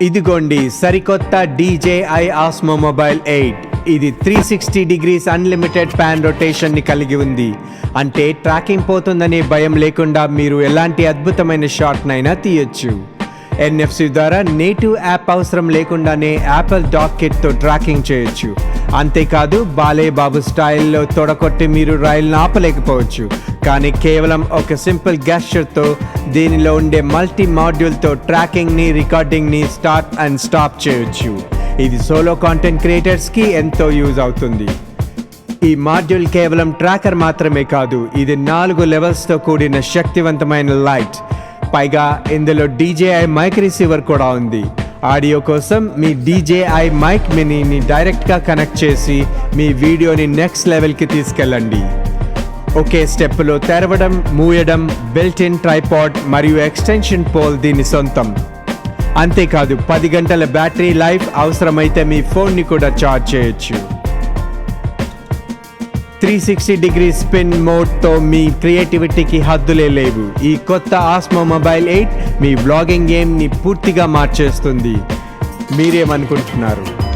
ఇదిగోండి సరికొత్త DJI Osmo mobile eight. ఇది three sixty degrees unlimited pan రొటేషన్ని కలిగి ఉంది. అంటే ట్రాకింగ్ పోతుందనే భయం లేకుండా మీరు ఎలాంటి అద్భుతమైన షాట్నైనా తీయచ్చు తీయొచ్చు. ఎన్ఎఫ్సి ద్వారా నేటివ్ యాప్ అవసరం లేకుండానే యాపిల్ డాక్ కిట్తో ట్రాకింగ్ చేయొచ్చు. అంతేకాదు బాలే బాబు స్టైల్లో తొడకొట్టి మీరు రైలును ఆపలేకపోవచ్చు. కానీ కేవలం ఒక సింపుల్ గ్యాస్చర్తో దీనిలో ఉండే మల్టీ మాడ్యూల్తో ట్రాకింగ్ని రికార్డింగ్ని స్టార్ట్ అండ్ స్టాప్ చేయొచ్చు. ఇది సోలో కాంటెంట్ క్రియేటర్స్కి ఎంతో యూజ్ అవుతుంది. ఈ మాడ్యూల్ కేవలం ట్రాకర్ మాత్రమే కాదు ఇది నాలుగు లెవెల్స్తో కూడిన శక్తివంతమైన లైట్. పైగా ఇందులో డీజేఐ మైక్ రిసీవర్ కూడా ఉంది. ఆడియో కోసం మీ డీజేఐ మైక్ మినీని డైరెక్ట్గా కనెక్ట్ చేసి మీ వీడియోని నెక్స్ట్ లెవెల్కి తీసుకెళ్ళండి. ఒకే స్టెప్లో తెరవడం మూయడం బిల్ట్ ఇన్ ట్రైపాడ్ మరియు ఎక్స్టెన్షన్ పోల్ దీని సొంతం. అంతేకాదు పది గంటల బ్యాటరీ లైఫ్ అవసరమైతే మీ ఫోన్ని కూడా ఛార్జ్ చేయొచ్చు. త్రీ సిక్స్టీ డిగ్రీ స్పిన్ మోడ్తో మీ క్రియేటివిటీకి హద్దులే లేవు. ఈ కొత్త ఆస్మో మొబైల్ ఎయిట్ మీ బ్లాగింగ్ గేమ్ని పూర్తిగా మార్చేస్తుంది. మీరేమనుకుంటున్నారు?